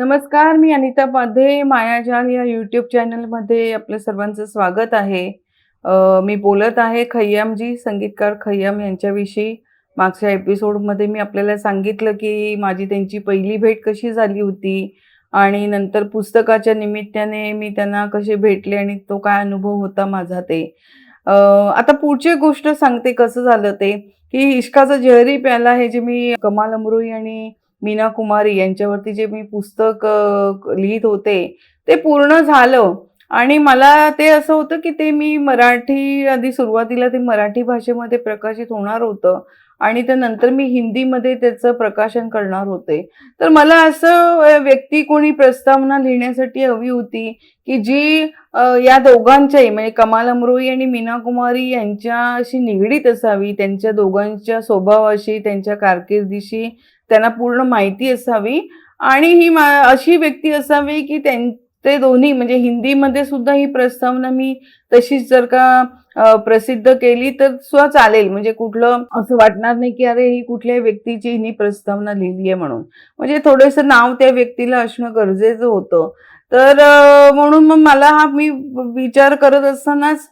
नमस्कार मी अनिता पाधे मायाजाल या यूट्यूब चॅनलमध्ये आपलं सर्वांचं स्वागत आहे. मी बोलत आहे खय्यामजी संगीतकार खय्याम यांच्याविषयी. मागच्या एपिसोडमध्ये मी आपल्याला सांगितलं की माझी त्यांची पहिली भेट कशी झाली होती आणि नंतर पुस्तकाच्या निमित्ताने मी त्यांना कसे भेटले आणि तो काय अनुभव होता माझा ते. आता पुढची गोष्ट सांगते कसं झालं ते की इश्काचा जहरी प्याला हे जे मी कमाल अमरोई आणि मीना कुमारी यांच्यावरती जे मी पुस्तक लिहित होते ते पूर्ण झालं. आणि मला ते असं होतं की ते मी मराठी आधी सुरुवातीला ते मराठी भाषेमध्ये प्रकाशित होणार होतं. आणि त्यानंतर मी हिंदीमध्ये त्याचं प्रकाशन करणार होते. तर मला असं व्यक्ती कोणी प्रस्तावना लिहिण्यासाठी हवी होती की जी या दोघांच्याही म्हणजे कमाल अमरोई आणि मीना कुमारी यांच्याशी निगडीत असावी त्यांच्या दोघांच्या स्वभावाशी त्यांच्या कारकिर्दीशी त्यांना पूर्ण माहिती असावी. आणि ही मा अशी व्यक्ती असावी की त्यां ते दोन्ही म्हणजे हिंदीमध्ये सुद्धा ही प्रस्तावना मी तशीच जर का प्रसिद्ध केली तर सुद्धा चालेल. म्हणजे कुठलं असं वाटणार नाही की अरे ही कुठल्याही व्यक्तीची हिनी प्रस्तावना लिहिली आहे म्हणून. म्हणजे थोडंसं नाव त्या व्यक्तीला असणं गरजेचं होतं. तर म्हणून मग मला हा मी विचार करत असतानाच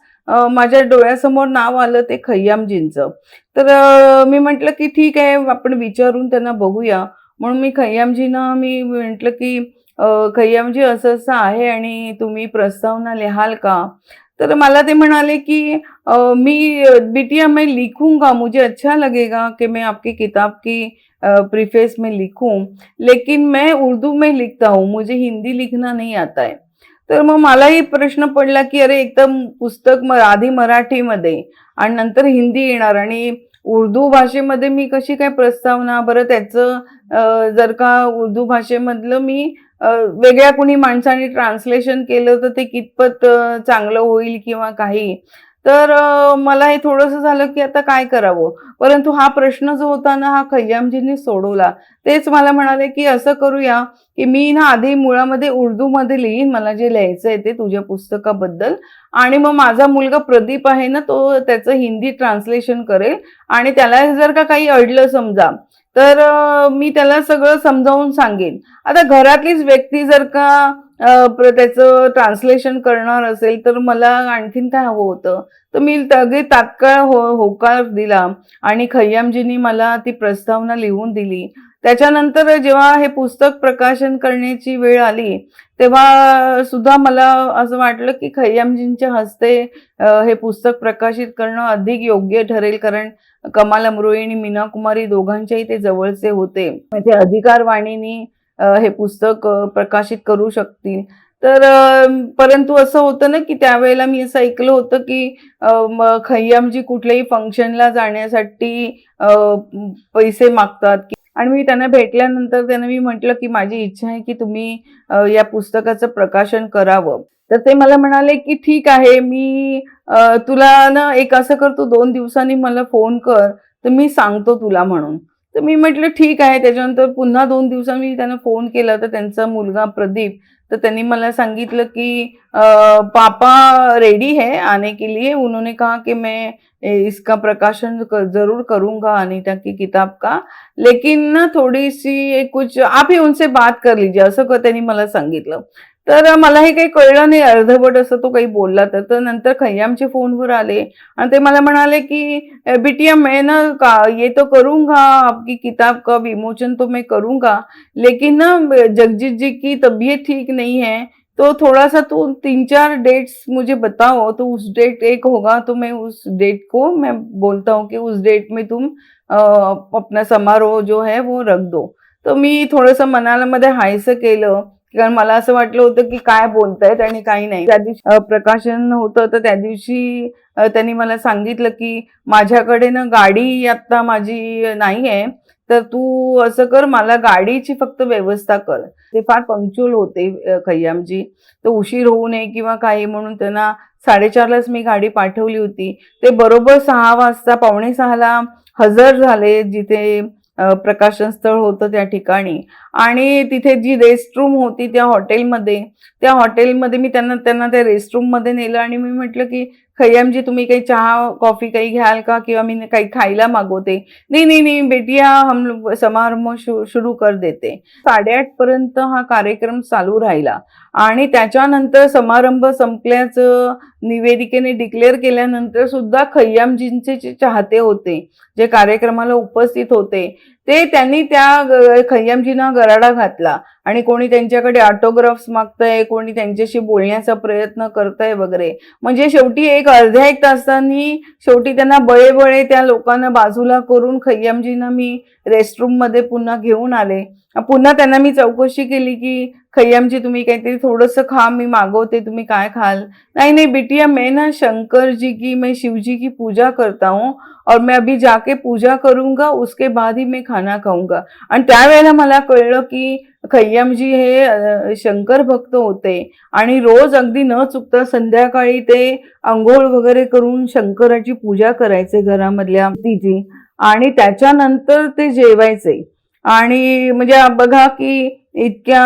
माझ्या डोळ्यासमोर नाव आलं ते खय्यामजींचं. तर मी म्हटलं की ठीक आहे आपण विचारून त्यांना बघूया. म्हणून मी खय्यामजींना मी म्हटलं की खय्यामजी असं असं आहे आणि तुम्ही प्रस्तावना लिहाल का? तर मला ते म्हणाले की मी बिटिया मैं लिखूंगा मुझे अच्छा लगेगा कि मैं आपकी किताब की प्रीफेस में लिखूं। लेकिन मैं उर्दू में लिखता हूँ मुझे हिंदी लिखना नहीं आता है। तर मग मलाही प्रश्न पडला की अरे एकदम पुस्तक म आधी मराठीमध्ये आणि नंतर हिंदी येणार आणि उर्दू भाषेमध्ये मी कशी काय प्रस्तावना? बरं त्याचं जर का उर्दू भाषेमधलं मी वेगळ्या कुणी माणसाने ट्रान्सलेशन केलं तर ते कितपत चांगलं होईल किंवा काही? तर मला हे थोडंसं झालं की आता काय करावं? परंतु हा प्रश्न जो होता ना हा खय्यामजींनी सोडवला तेच मला म्हणाले की असं करूया की मी ना आधी मुळामध्ये उर्दूमध्ये लिहीन मला जे लिहायचं आहे ते तुझ्या पुस्तकाबद्दल आणि मग माझा मुलगा प्रदीप आहे ना तो त्याचं हिंदी ट्रान्सलेशन करेल आणि त्याला जर का काही अडलं समजा तर मी त्याला सगळं समजावून सांगेन. आता घरातलीच व्यक्ती जर का त्याचं ट्रान्सलेशन करणार असेल तर मला आणखीन काय हवं होतं? तर मी अगदी तात्काळ हो होकार दिला आणि खय्यामजींनी मला ती प्रस्तावना लिहून दिली. त्याच्यानंतर जेव्हा हे पुस्तक प्रकाशन करण्याची वेळ आली तेव्हा सुद्धा मला असं वाटलं की खय्यामजींच्या हस्ते हे पुस्तक प्रकाशित करणं अधिक योग्य ठरेल कारण कमाल अमरोई आणि मीना कुमारी दोघांच्याही ते जवळचे होते. ते अधिकारवाणीनी हे पुस्तक प्रकाशित करू शकतील. तर परंतु असं होतं ना की त्यावेळेला मी असं ऐकलं होतं की खय्यामजी कुठल्याही फंक्शनला जाण्यासाठी पैसे मागतात. आणि मी त्यांना भेटल्यानंतर त्यांना मी म्हटलं की माझी इच्छा आहे की तुम्ही या पुस्तकाचं प्रकाशन करावं. तर ते मला म्हणाले की ठीक आहे मी तुला ना एक असं करतो दोन दिवसांनी मला फोन कर तर मी सांगतो तुला म्हणून. तर मी म्हटलं ठीक आहे. त्याच्यानंतर पुन्हा दोन दिवसांनी मी त्यांना फोन केला. तर त्यांचा मुलगा प्रदीप तर त्यांनी मला सांगितलं की पापा रेडी है आने के लिए. उन्होंने कहा कि मैं इसका प्रकाशन जरूर करूंगा अनिता की किताब का. लेकिन ना थोडीशी कुछ आप ही उनसे बात कर लीजिए असं त्यांनी मला सांगितलं. तर मला हे काही कळलं नाही अर्धवट असं तो काही बोलला तर. नंतर खय्यामचे फोनवर आले आणि ते मला म्हणाले की बिटिया मैं ना का ये तो करूंगा आपकी किताब का विमोचन तो मैं करूंगा. लेकिन ना जगजीत जी की तबीयत ठीक नहीं है तो थोड़ा सा तो तीन चार डेट्स मुझे बताओ तो उस डेट एक होगा तो मैं उस डेट को मैं बोलता हूँ कि उस डेट में तुम अपना समारोह जो है वो रख दो. तो मी थोडंसं मनाला मध्ये हायसं केलं. कारण मला असं वाटलं होतं की काय बोलतायत आणि काही नाही. त्या दिवशी प्रकाशन होतं तर त्या दिवशी त्यांनी मला सांगितलं की माझ्याकडे ना गाडी आता माझी नाही आहे तर तू असं कर मला गाडीची फक्त व्यवस्था कर. ते फार पंक्च्युअल होते खय्यामजी. तर उशीर होऊ नये किंवा काही म्हणून त्यांना साडेचारलाच मी गाडी पाठवली होती. ते बरोबर सहा वाजता पावणे सहाला हजर झाले जिथे प्रकाशन स्थळ होतं त्या ठिकाणी. आणि तिथे जी रेस्ट रूम होती त्या हॉटेलमध्ये त्या हॉटेलमध्ये मी त्यांना त्यांना त्या रेस्ट रूममध्ये नेलं आणि मी म्हटलं की खय्यामजी तुम्ही काही चहा कॉफी काही घ्याल का? किंवा मी काही खायला मागवते? नाही नाही नाही बेटिया हम समारंभ सुरू कर देते. साडेआठ पर्यंत हा कार्यक्रम चालू राहिला. आणि त्याच्यानंतर समारंभ संपल्याचं निवेदिकेने डिक्लेअर केल्यानंतर सुद्धा खय्यामजींचे जे चाहते होते जे कार्यक्रमाला उपस्थित होते ते त्यांनी त्या खय्यमजींना खय्यामजींना गराडा घातला. आणि कोणी त्यांच्याकडे ऑटोग्राफ्स मागतंय कोणी त्यांच्याशी बोलण्याचा प्रयत्न करतंय वगैरे. म्हणजे शेवटी एक अर्ध्या एक तासांनी शेवटी त्यांना बळे बळे त्या लोकांना बाजूला करून खय्यामजींना मी रेस्टरूममध्ये पुन्हा घेऊन आले. पुन्हा त्यांना मी चौकशी केली की खय्यमजी तुम्ही काहीतरी थोडंसं खा मी मागवते तुम्ही काय खाल? नाही नहीं बिटिया मैं ना शंकर जी की मैं शिव जी की पूजा करता हूँ और मैं अभी जाके पूजा करूंगा उसके बाद ही मैं खाना खाऊंगा। आणि त्यावेळेला मला कळलं की खय्यमजी हे शंकर भक्त होते आणि रोज अगदी न चुकता संध्याकाळी ते आंघोळ वगैरे करून शंकराची पूजा करायचे घरामधल्या तिची. आणि त्याच्यानंतर ते जेवायचे. आणि म्हणजे बघा की इतक्या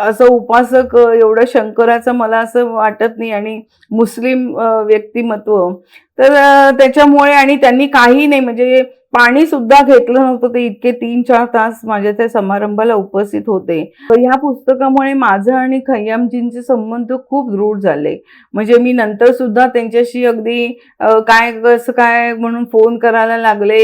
असं उपासक एवढं शंकराचं मला असं वाटत नाही आणि मुस्लिम व्यक्तिमत्व. तर त्याच्यामुळे आणि त्यांनी काही नाही म्हणजे पाणी सुद्धा घेतलं नव्हतं ते इतके तीन चार तास माझ्या त्या समारंभाला उपस्थित होते. तर ह्या पुस्तकामुळे माझं आणि खय्यामजींचे संबंध खूप दृढ झाले. म्हणजे मी नंतर सुद्धा त्यांच्याशी अगदी काय कसं काय म्हणून फोन करायला लागले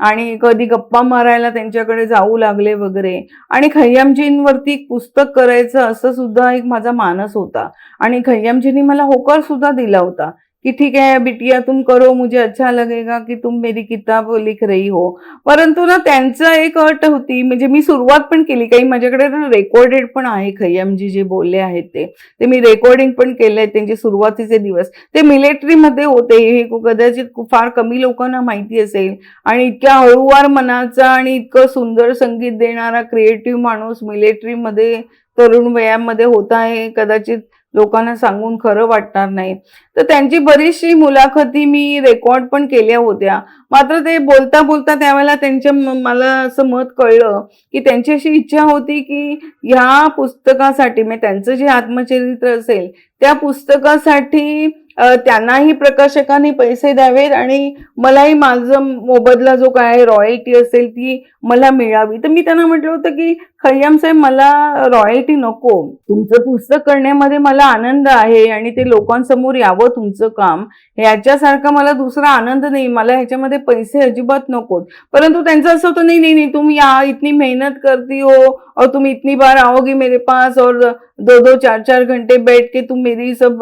आणि कधी गप्पा मारायला त्यांच्याकडे जाऊ लागले वगैरे. आणि खय्यामजींवरती पुस्तक करायचं असं सुद्धा एक माझा मानस होता. आणि खय्यामजींनी मला होकार सुद्धा दिला होता. कि ठीक है बिटिया तुम करो मुझे अच्छा लगेगा कि तुम मेरी किताब लिख रही हो। परंतु ना त्यांचं एक अट होती म्हणजे मी सुरुवात पण केली. काही माझ्याकडे रेकॉर्डेड पण आहे खय्यमजी जे बोलले आहेत ते. ते मी रेकॉर्डिंग पण केलंय त्यांचे सुरुवातीचे दिवस. ते मिलिटरीमध्ये होते. हे कदाचित फार कमी लोकांना माहिती असेल. आणि इतक्या हळूवार मनाचा आणि इतकं सुंदर संगीत देणारा क्रिएटिव्ह माणूस मिलिटरीमध्ये तरुण वयामध्ये होता आहे. कदाचित लोकांना सांगून खरं वाटणार नाही. तर त्यांची बरीचशी मुलाखती मी रेकॉर्ड पण केल्या होत्या. मात्र ते बोलता बोलता त्यावेळेला त्यांच्या मला असं मत कळलं की त्यांची अशी इच्छा होती की ह्या पुस्तकासाठी म्हणजे त्यांचं जे आत्मचरित्र असेल त्या पुस्तकासाठी त्यांनाही प्रकाशकांनी पैसे द्यावेत आणि मलाही माझं मोबदला जो काय रॉयल्टी असेल ती मला मिळावी. तर मी त्यांना म्हटलं होतं की खय्याम साहेब मला रॉयल्टी नको. तुमचं पुस्तक करण्यामध्ये मला आनंद आहे आणि ते लोकांसमोर यावं तुमचं काम. ह्याच्यासारखा मला दुसरा आनंद नाही. मला ह्याच्यामध्ये पैसे अजिबात नकोत. परंतु त्यांचं असं होतं नाही नाही नाही तुम या इतनी मेहनत करती हो. और तुम इतनी बार आओगी मेरे पास और दो दो चार चार घंटे बैठ के तुम मेरी सब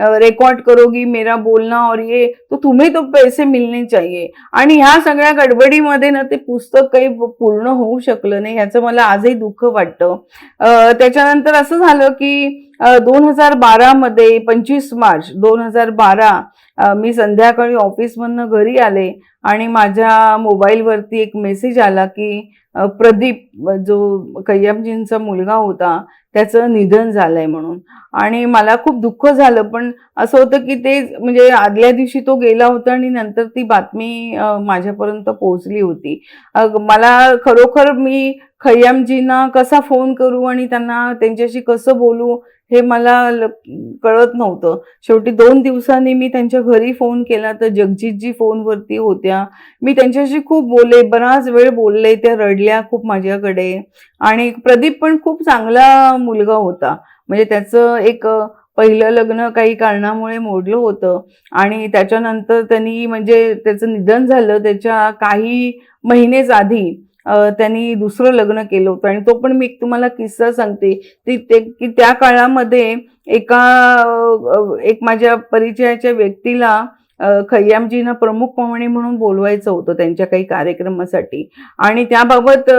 रेकॉर्ड करोगी मेरा बोलना और ये तो तुम्हें तो पैसे मिलने चाहिए. आणि ह्या सगळ्या गडबडीमध्ये ना ते पुस्तक काही पूर्ण होऊ शकलं नाही. ह्याचं मला आजही दुःख वाटतं. त्याच्यानंतर असं झालं की दोन हजार बारामध्ये पंचवीस मार्च दोन हजार बारा मी संध्याकाळी ऑफिसमधनं घरी आले आणि माझ्या मोबाईलवरती एक मेसेज आला की प्रदीप जो कय्यमजींचा मुलगा होता त्याचं निधन झालंय म्हणून. आणि मला खूप दुःख झालं पण असं होतं की ते म्हणजे आदल्या दिवशी तो गेला होता आणि नंतर ती बातमी माझ्यापर्यंत पोहोचली होती. मला खरोखर मी खय्यामजींना कसा फोन करू आणि त्यांना त्यांच्याशी कसं बोलू हे मला कळत नव्हतं. शेवटी दोन दिवसांनी मी त्यांच्या घरी फोन केला तर जगजितजी फोनवरती होत्या. मी त्यांच्याशी खूप बोलले बराच वेळ बोलले त्या रडल्या खूप माझ्याकडे. आणि प्रदीप पण खूप चांगला मुलगा होता. म्हणजे त्याचं एक पहिलं लग्न काही कारणामुळे मोडलं होतं. आणि त्याच्यानंतर त्यांनी म्हणजे त्याचं निधन झालं त्याच्या काही महिनेच आधी. त्यांनी दुसरं लग्न केलं होतं. आणि तो पण मी एक तुम्हाला किस्सा सांगते. ती ते की त्या काळामध्ये एका एक माझ्या परिचयाच्या व्यक्तीला अ, खय्यामजींना प्रमुख पाहुणे म्हणून बोलवायचं होतं त्यांच्या काही कार्यक्रमासाठी. आणि त्याबाबत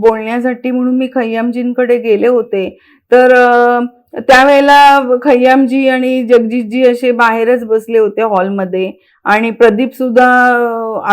बोलण्यासाठी म्हणून मी खय्यामजींकडे गेले होते. तर त्यावेळेला खय्यामजी आणि जगजीतजी असे बाहेरच बसले होते हॉलमध्ये आणि प्रदीप सुद्धा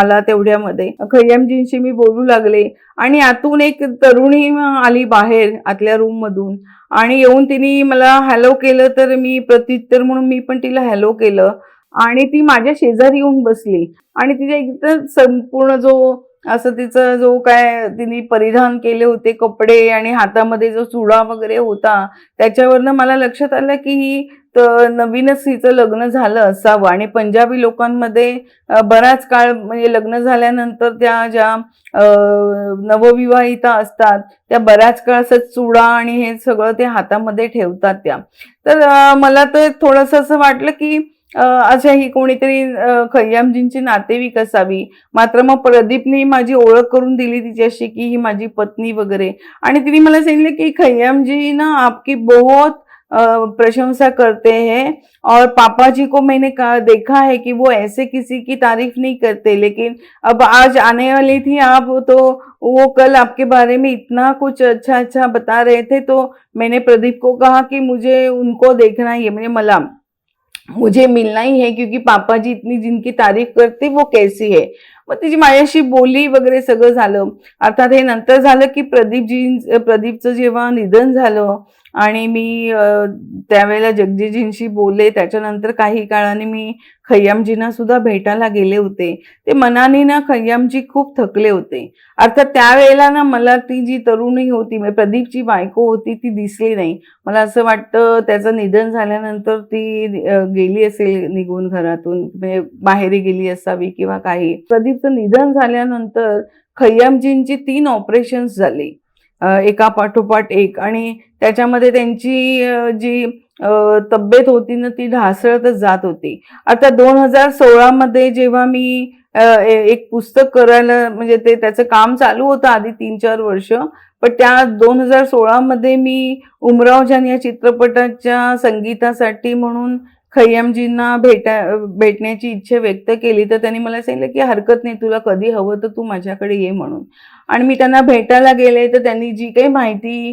आला तेवढ्यामध्ये. खय्यामजींशी मी बोलू लागले आणि आतून एक तरुणी आली बाहेर आतल्या रूम मधून. आणि येऊन तिने मला हॅलो केलं तर मी प्रत्युत्तर म्हणून मी पण तिला हॅलो केलं. आणि ती माझ्या शेजारी येऊन बसली. आणि तिच्या एकदम संपूर्ण जो असं तिचं जो काय तिने परिधान केले होते कपडे आणि हातामध्ये जो चुडा वगैरे होता त्याच्यावरनं मला लक्षात आलं की ही तर नवीनच हिचं लग्न झालं असावं. आणि पंजाबी लोकांमध्ये बराच काळ म्हणजे लग्न झाल्यानंतर त्या ज्या नवविवाहिता असतात त्या बऱ्याच काळ असं चुडा आणि हे सगळं ते हातामध्ये ठेवतात त्या. तर मला तर थोडंसं असं वाटलं की अशा अच्छा ही कोणीतरी खय्यामजींची नातेवाईक असावी. मात्र मग प्रदीपने माझी ओळख करून दिली तिच्याशी की ही माझी पत्नी वगैरे. आणि तिने मला सांगितलं की खय्यामजी ना आपकी बहुत प्रशंसा करते हैं. और पापा जी को मैंने कहा देखा है कि वो ऐसे किसी की तारीफ नहीं करते. लेकिन अब आज आने वाली थी आप तो वो कल आपके बारे में इतना कुछ अच्छा अच्छा बता रहे थे तो मैंने प्रदीप को कहा कि मुझे उनको देखना ही है म्हणजे मलाम। मुझे मिलना ही है क्योंकि पापा जी इतनी जिनकी तारीफ करते वो कैसी है? मग तिची माझ्याशी बोली वगैरे सगळं झालं. अर्थात हे नंतर झालं की प्रदीपजी प्रदीपचं जेव्हा निधन झालं आणि मी त्यावेळेला जगजीजींशी बोलले. त्याच्यानंतर काही काळाने मी खय्यामजींना सुद्धा भेटायला गेले होते. ते मनाने ना खय्यामजी खूप थकले होते. अर्थात त्यावेळेला ना मला ती जी तरुणी होती म्हणजे प्रदीपची बायको होती ती दिसली नाही. मला असं वाटतं त्याचं निधन झाल्यानंतर ती गेली असेल निघून घरातून म्हणजे बाहेरी गेली असावी किंवा काही. प्रदीपचं निधन झाल्यानंतर खय्यामजींची तीन ऑपरेशन्स झाली. एका पाठोपाठ एक. आणि त्याच्यामध्ये त्यांची जी तब्येत होती ना ती ढासळतच जात होती. आता दोन हजार सोळामध्ये जेव्हा मी एक पुस्तक करायला म्हणजे ते त्याचं काम चालू होतं आधी तीन चार वर्ष. पण त्या दोन हजार सोळामध्ये मी उमरावजान या चित्रपटाच्या संगीतासाठी म्हणून खय्यामजींना भेटा भेटण्याची इच्छा व्यक्त केली. तर त्यांनी मला सांगितलं की हरकत नाही तुला कधी हवं तर तू माझ्याकडे ये म्हणून. आणि मी त्यांना भेटायला गेले तर त्यांनी जी काही माहिती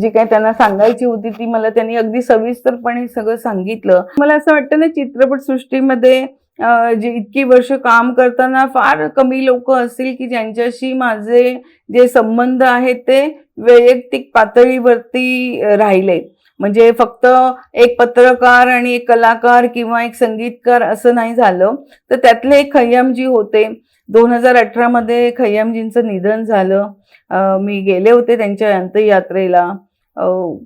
जी काही त्यांना सांगायची होती ती मला त्यांनी अगदी सविस्तरपणे सगळं सांगितलं. मला असं वाटतं ना चित्रपटसृष्टीमध्ये सृष्टीमध्ये जे इतकी वर्ष काम करताना फार कमी लोक असतील की ज्यांच्याशी माझे जे संबंध आहेत ते वैयक्तिक पातळीवरती राहिले. म्हणजे फक्त एक पत्रकार आणि एक कलाकार किंवा एक संगीतकार असं नाही झालं. तर त्यातले एक खय्यामजी होते. दोन हजार अठरामध्ये खय्यामजींचं निधन झालं. मी गेले होते त्यांच्या अंत्ययात्रेला.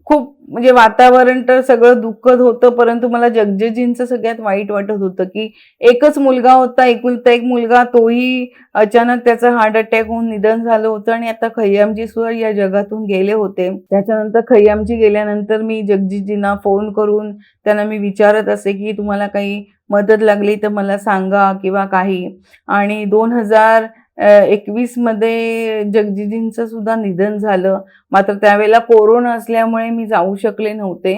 खूप म्हणजे वातावरण तर सगळं दुःखद होतं परंतु मला जगजेजींचं सगळ्यात वाईट वाटत होतं की एकच मुलगा होता एकुलता एक मुलगा तोही अचानक त्याचं हार्ट अटॅक होऊन निधन झालं होतं आणि आता खय्यामजी सुद्धा या जगातून गेले होते. त्याच्यानंतर खय्यामजी गेल्यानंतर मी जगजीजींना फोन करून त्यांना मी विचारत असे की तुम्हाला काही मदत लागली तर मला सांगा किंवा काही. आणि दोन हजार एकवीसमध्ये जगजीजींचं सुद्धा निधन झालं. मात्र त्यावेळेला कोरोना असल्यामुळे मी जाऊ शकले नव्हते.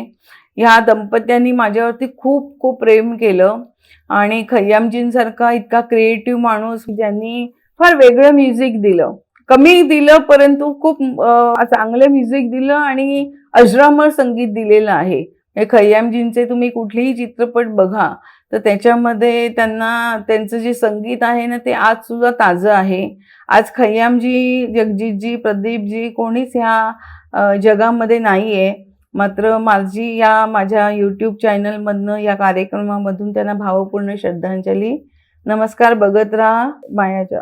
ह्या दंपत्यांनी माझ्यावरती खूप खूप प्रेम केलं. आणि खय्यामजींसारखा इतका क्रिएटिव्ह माणूस ज्यांनी फार वेगळं म्युझिक दिलं. कमी दिलं परंतु खूप चांगलं म्युझिक दिलं आणि अजरामर संगीत दिलेलं आहे. खय्यामजींचे तुम्ही कुठलेही चित्रपट बघा. तर त्याच्यामध्ये त्यांना त्यांचं जे संगीत आहे ना ते आज सुद्धा ताजं आहे. आज खय्यामजी जगजीतजी प्रदीपजी कोणीच ह्या जगामध्ये नाही आहे मात्र माझी या माझ्या यूट्यूब चॅनलमधनं या कार्यक्रमामधून त्यांना भावपूर्ण श्रद्धांजली. नमस्कार बघत राहा मायाच्या